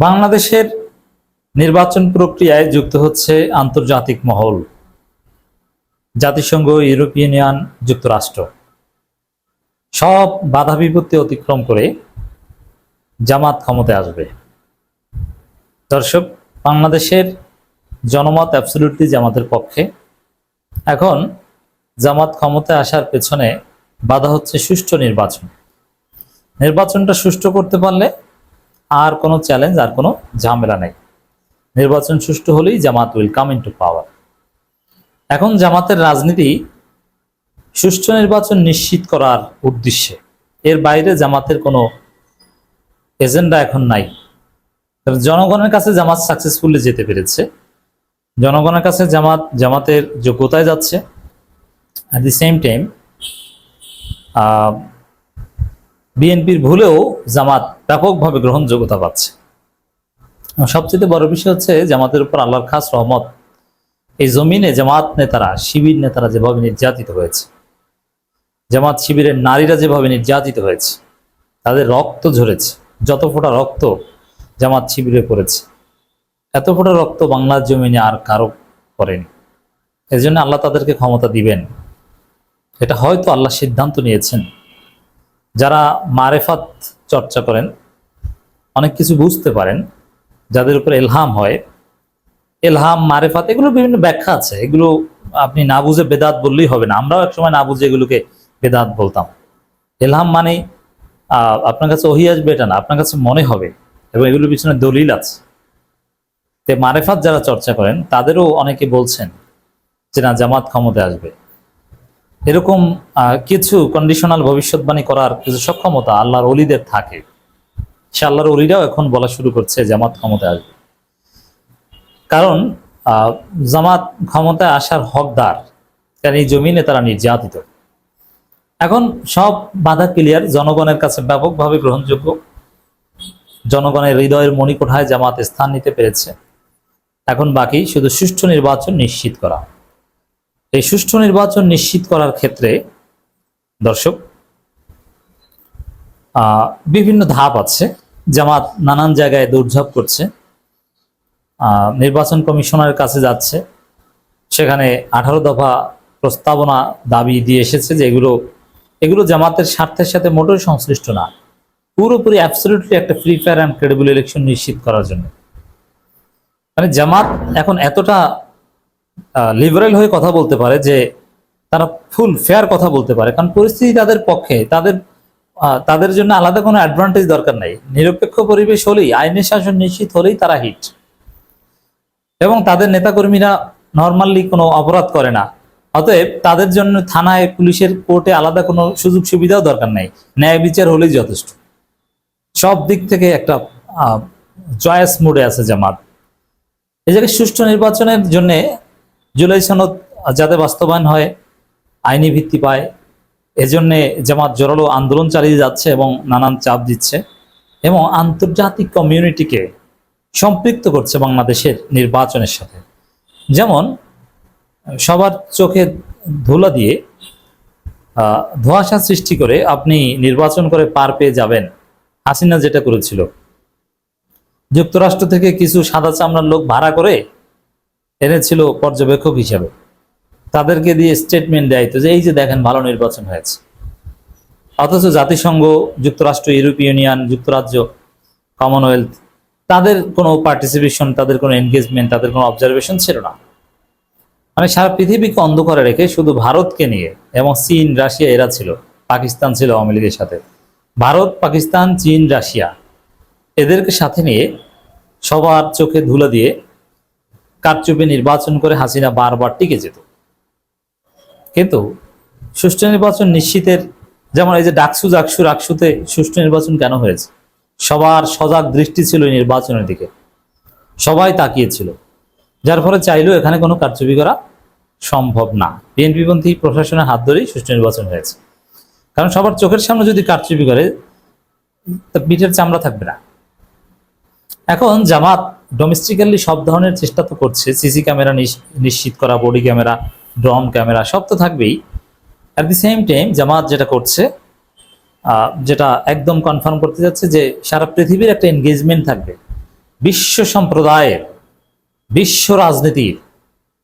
বাংলাদেশের নির্বাচন প্রক্রিয়ায় যুক্ত হচ্ছে আন্তর্জাতিক মহল, জাতিসংঘ ইউরোপিয়ান ইউনিয়ন, যুক্তরাষ্ট্র। সব বাধা বিপত্তি অতিক্রম করে জামাত ক্ষমতায় আসবে। দর্শক, বাংলাদেশের জনমত অ্যাবসলিউটলি জামাতের পক্ষে। এখন জামাত ক্ষমতায় আসার পেছনে বাধা হচ্ছে সুষ্ঠু নির্বাচন। নির্বাচনটা সুষ্ঠু করতে পারলে আর কোনো চ্যালেঞ্জ আর কোনো ঝামেলা নেই। নির্বাচন সুষ্ঠু হলেই Jamaat will come into power এখন জামাতের রাজনীতি সুষ্ঠু নির্বাচন নিশ্চিত করার উদ্দেশ্যে। এর বাইরে জামাতের কোনো এজেন্ডা এখন নাই। জনগণের কাছে জামাত সাকসেসফুলি যেতে পেরেছে। জনগণের কাছে জামাত, জামাতের যোগ্যতায় যাচ্ছে। অ্যাট দি সেম টাইম বিএনপির ভুলেও জামাত ব্যাপকভাবে গ্রহণযোগ্যতা পাচ্ছে। সবচেয়ে বড় বিষয় হচ্ছে জামাতের উপর আল্লাহর খাস রহমত। এই জমিনে জামাত নেতারা, শিবির নেতারা যেভাবে নির্যাতিত হয়েছে, জামাত শিবিরের নারীরা যেভাবে নির্যাতিত হয়েছে, তাদের রক্ত ঝরেছে, যত ফোঁটা রক্ত জামাত শিবিরে পড়েছে, এত ফোঁটা রক্ত বাংলার জমিনে আর কারও করেনি এই জন্য আল্লাহ তাদেরকে ক্ষমতা দিবেন। এটা হয়তো আল্লাহ সিদ্ধান্ত নিয়েছেন। যারা মারেফাত চর্চা করেন, অনেক কিছু বুঝতে পারেন, যাদের উপর এলহাম হয়। এলহাম, মারেফাত এগুলো বিভিন্ন ব্যাখ্যা আছে। এগুলো আপনি না বুঝে বেদাত বললেই হবে না। আমরাও একসময় না বুঝে এগুলোকে বেদাত বলতাম। এলহাম মানে আপনার কাছে ওহি আসবে এটা না, আপনার কাছে মনে হবে এবং এগুলোর পিছনে দলিল আছে। তে মারেফাত যারা চর্চা করেন, তাদেরও অনেকে বলছেন যে, না, জামাত ক্ষমতায় আসবে। এরকম কিছু কন্ডিশনাল ভবিষ্যৎবাণী করার কিছু সক্ষমতা আল্লাহর অলিদের থাকে। সে আল্লাহর অলিরাও এখন বলা শুরু করছে, জামাত ক্ষমতায় আসবে। কারণ জামাত ক্ষমতায় আসার হকদার, কারণ এই জমিনে তারা নির্যাতিত। এখন সব বাধা ক্লিয়ার জনগণের কাছে ব্যাপকভাবে গ্রহণযোগ্য। জনগণের হৃদয়ের মণিকোঠায় জামাত স্থান নিতে পেরেছে। এখন বাকি শুধু সুষ্ঠু নির্বাচন নিশ্চিত করা। এই সুষ্ঠু নির্বাচন নিশ্চিত করার ক্ষেত্রে দর্শক বিভিন্ন ধাপ আছে। জামাত নানান জায়গায় দৌড়ঝাঁপ করছে। নির্বাচন কমিশনারের কাছে যাচ্ছে। সেখানে আঠারো দফা প্রস্তাবনা দাবি দিয়ে এসেছে যে এগুলো এগুলো জামাতের স্বার্থের সাথে মোটেই সংশ্লিষ্ট না। পুরোপুরি অ্যাবসলিউটলি একটা free fair and credible election নিশ্চিত করার জন্য। মানে জামাত এখন এতটা লিবারেল হয়ে কথা বলতে পারে যে তারা ফুল ফেয়ার কথা বলতে পারে। কারণ পরিস্থিতি তাদের পক্ষে, তাদের তাদের জন্য আলাদা কোনো অ্যাডভান্টেজ দরকার নাই। নিরপেক্ষ পরিবেশ হলেই, আইনের শাসন নিশ্চিত হলেই তারা হিট এবং তাদের নেতাকর্মীরা নর্মালি কোনো অপরাধ করে না। অতএব তাদের জন্য থানায়, পুলিশের কোর্টে আলাদা কোনো সুযোগ সুবিধাও দরকার নাই। ন্যায় বিচার হলেই যথেষ্ট। সব দিক থেকে একটা জয়াস মুডে আছে জামাত। এই জায়গায় সুষ্ঠু নির্বাচনের জন্য জুলাই সনদ যাতে বাস্তবায়ন হয়, আইনি ভিত্তি পায়, এজন্যে জামাত জোরালো আন্দোলন চালিয়ে যাচ্ছে এবং নানান চাপ দিচ্ছে এবং আন্তর্জাতিক কমিউনিটিকে সম্পৃক্ত করছে বাংলাদেশের নির্বাচনের সাথে। যেমন, সবার চোখে ধুলা দিয়ে ধোঁয়াশা সৃষ্টি করে আপনি নির্বাচন করে পার পেয়ে যাবেন, হাসিনা যেটা করেছিল। যুক্তরাষ্ট্র থেকে কিছু সাদা চামড়ার লোক ভাড়া করে এনেছিল পর্যবেক্ষক হিসাবে। তাদেরকে দিয়ে স্টেটমেন্ট দেয় তো যে, এই যে দেখেন, ভালো নির্বাচন হয়েছে। অথচ জাতিসংঘ, যুক্তরাষ্ট্র, ইউরোপীয় ইউনিয়ন, যুক্তরাজ্য কমনওয়েলথ তাদের কোনো পার্টিসিপেশন তাদের কোনো এনগেজমেন্ট তাদের কোনো অবজারভেশন ছিল না। মানে সারা পৃথিবীকে অন্ধকারে রেখে শুধু ভারতকে নিয়ে এবং চীন, রাশিয়া, এরা ছিল, পাকিস্তান ছিল আওয়ামী লীগের সাথে। ভারত, পাকিস্তান, চীন, রাশিয়া, এদেরকে সাথে নিয়ে সবার চোখে ধুলো দিয়ে কারচুপি নির্বাচন করে হাসিনা বারবার টিকে যেত। কিন্তু সুষ্ঠু নির্বাচন নিশ্চিতের যেমন এই যে ডাকসু জাকসু রাকসুতে সুষ্ঠু নির্বাচন কেন হয়েছে? সবার সজাগ দৃষ্টি ছিল নির্বাচনের দিকে। সবাই তাকিয়েছিল। যার ফলে চাইলেও এখানে কোনো কারচুপি করা সম্ভব না। বিএনপিপন্থী প্রশাসনের হাত ধরেই সুষ্ঠু নির্বাচন হয়েছে। কারণ সবার চোখের সামনে যদি কারচুপি করে, তা পিঠের চামড়া থাকবে না। এখন জামাত ডোমেস্টিক্যালি সব ধরনের চেষ্টা তো করছে সিসি ক্যামেরা নিশ্চিত করা বডি ক্যামেরা ড্রোন ক্যামেরা সব তো থাকবেই। At the same time Jamaat যেটা করছে যেটা একদম কনফার্ম করতে যাচ্ছে যে সারা পৃথিবীর একটা এনগেজমেন্ট থাকবে। বিশ্ব সম্প্রদায়ের, বিশ্ব রাজনীতির,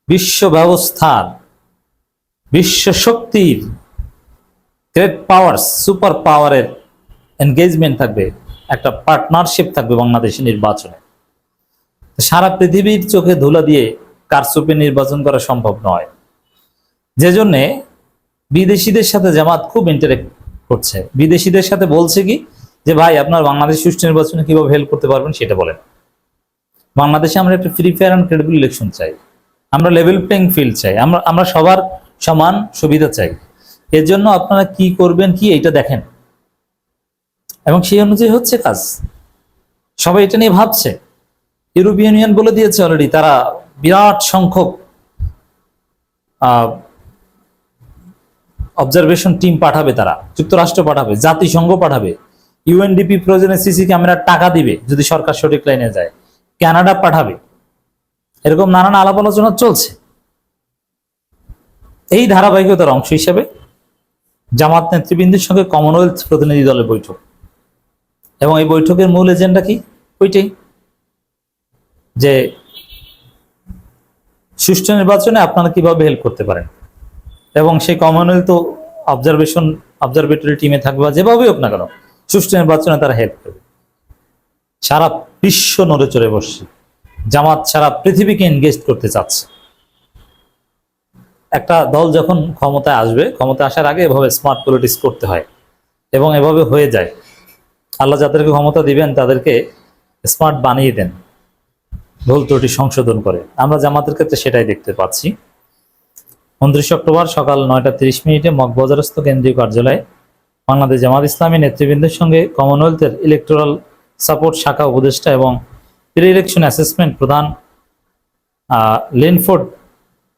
বিশ্ব ব্যবস্থার, বিশ্ব শক্তির গ্রেট পাওয়ার সুপার পাওয়ারের এনগেজমেন্ট থাকবে, একটা পার্টনারশিপ থাকবে বাংলাদেশের নির্বাচনে। সারা পৃথিবীর চোখে ধুলা দিয়ে কারচুপি নির্বাচন করা সম্ভব নয়। যে জন্যে বিদেশিদের সাথে জামাত খুব ইন্টারেক্ট করছে। বিদেশিদের সাথে বলছে কি যে, ভাই, আপনার বাংলাদেশ সুষ্ঠু নির্বাচনে কীভাবে হেল্প করতে পারবেন সেটা বলেন। বাংলাদেশে আমরা একটা free fair and credible election চাই। আমরা লেভেল প্লেইং ফিল্ড চাই। আমরা আমরা সবার সমান সুবিধা চাই। এর জন্য আপনারা কি করবেন কি এটা দেখেন। এবং সেই অনুযায়ী হচ্ছে কাজ। সবাই এটা নিয়ে ভাবছে। ইউরোপিয়ান ইউনিয়ন বলে দিয়েছে অলরেডি তারা বিরাট সংখ্যক অবজারভেশন টিম পাঠাবে তারা, যুক্তরাষ্ট্র পাঠাবে, জাতিসংঘ পাঠাবে। ইউএনডিপি প্রয়োজনে সিসি ক্যামেরার টাকা দিবে, যদি সরকার সঠিক লাইনে যায়। কানাডা পাঠাবে। এরকম নানান আলাপ আলোচনা চলছে। এই ধারাবাহিকতার অংশ হিসেবে জামাত নেতৃবৃন্দের সঙ্গে কমনওয়েলথ প্রতিনিধি দলের বৈঠক। এবং এই বৈঠকের মূল এজেন্ডা কি? ওইটাই। যে সুষ্ঠু নির্বাচনে আপনারা কীভাবে হেল্প করতে পারেন? এবং সেই কমনওয়েলথ অবজারভেশন অবজারভেটরি টিমে থাকবে বা যেভাবে হোক না কেন, সুষ্ঠু নির্বাচনে তারা হেল্প করবে। সারা বিশ্ব নড়ে চড়ে বসছে। জামাত সারা পৃথিবীকে এনগেজ করতে চাচ্ছে। একটা দল যখন ক্ষমতায় আসবে, ক্ষমতায় আসার আগে এভাবে স্মার্ট পলিটিক্স করতে হয়। এবং এভাবে হয়ে যায়। আল্লাহ যাদেরকে ক্ষমতা দিবেন, তাদেরকে স্মার্ট বানিয়ে দেন। ভুল ত্রুটি সংশোধন করে। আমরা জামাতের ক্ষেত্রে সেটাই দেখতে পাচ্ছি। উনত্রিশ অক্টোবর সকাল নয়টা তিরিশ মিনিটে মগবাজারস্থ কেন্দ্রীয় কার্যালয়ে বাংলাদেশ জামাত ইসলামী নেতৃবৃন্দের সঙ্গে কমনওয়েলথের ইলেকটোরাল সাপোর্ট শাখা উপদেষ্টা এবং প্রি ইলেকশন অ্যাসেসমেন্ট প্রধান লিনফোর্ড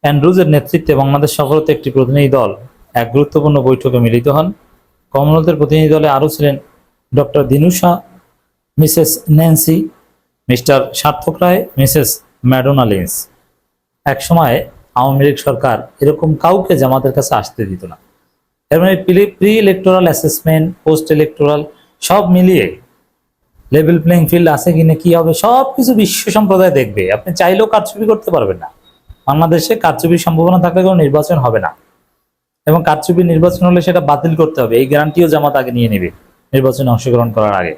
অ্যান্ড্রুজের নেতৃত্বে বাংলাদেশ সফরত একটি প্রতিনিধি দল এক গুরুত্বপূর্ণ বৈঠকে মিলিত হন। কমনওয়েলথের প্রতিনিধি দলে আরও ছিলেন doctor Dinusha Mrs Nancy Mr Sarthak Roy, Mrs Madonna লিন্স। এক সময় আওয়ামী লীগ সরকার এরকম কাউকে জামাতের কাছে আসতে দিত না। এর মানে pre electoral assessment post electoral সব মিলিয়ে লেভেল প্লেইং ফিল্ড আছে কিনা কি হবে সব কিছু বিশ্ব সম্প্রদায় দেখবে। আপনি চাইলেও কারচুপি করতে পারবেন না। বাংলাদেশে কারচুপির সম্ভাবনা থাকলে কোনো নির্বাচন হবে না। এবং কারচুপি নির্বাচন হলে সেটা বাতিল করতে হবে। এই গ্যারান্টিও জামাত আগে নিয়ে নেবে নির্বাচনে অংশগ্রহণ করার আগে।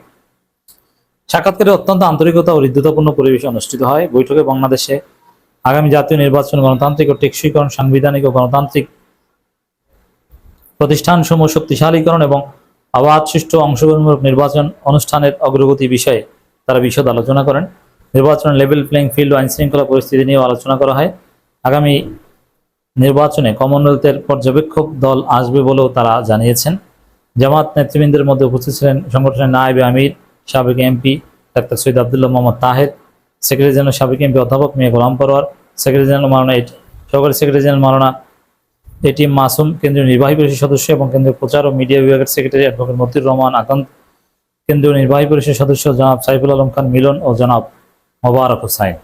সাক্ষাৎকারে অত্যন্ত আন্তরিকতা ও হৃদ্যতাপূর্ণ পরিবেশে অনুষ্ঠিত হয়। বৈঠকে বাংলাদেশে আগামী জাতীয় নির্বাচন গণতান্ত্রিক ও টেকসইকরণ, সাংবিধানিক ও গণতান্ত্রিক প্রতিষ্ঠানসমূহ শক্তিশালীকরণ এবং অবাধ সুষ্ঠু অংশগ্রহণমূলক নির্বাচন অনুষ্ঠানের অগ্রগতি বিষয়ে তারা বিশদ আলোচনা করেন। নির্বাচন লেভেল প্লেইং ফিল্ড ও আইন শৃঙ্খলা পরিস্থিতি নিয়েও আলোচনা করা হয়। আগামী নির্বাচনে কমনওয়েলথের পর্যবেক্ষক দল আসবে বলেও তারা জানিয়েছেন। জামাত নেতৃবৃন্দের মধ্যে উপস্থিত ছিলেন সংগঠনের নায়েব আমির সাবেক এমপি ডাক্তার সৈয়দ আবদুল্লাহ মোহাম্মদ তাহের, সেক্রেটারি জেনারেল সাবেক এমপি অধ্যাপক মেয়ে গোলাম পরোয়ার, সেক্রেটারি জেনারেল মারানা এটি সহকারী সেক্রেটারি জেনারেল মারানা এটিএম মাসুম, কেন্দ্রীয় নির্বাহী পরিষদ সদস্য এবং কেন্দ্রীয় প্রচার ও মিডিয়া বিভাগের সেক্রেটারি অ্যাডভোকেট মতিউর রহমান আকান্ত, কেন্দ্রীয় নির্বাহী পরিষদ সদস্য জনাব সাইফুল আলম খান মিলন ও জনাব মোবারক হোসাইন।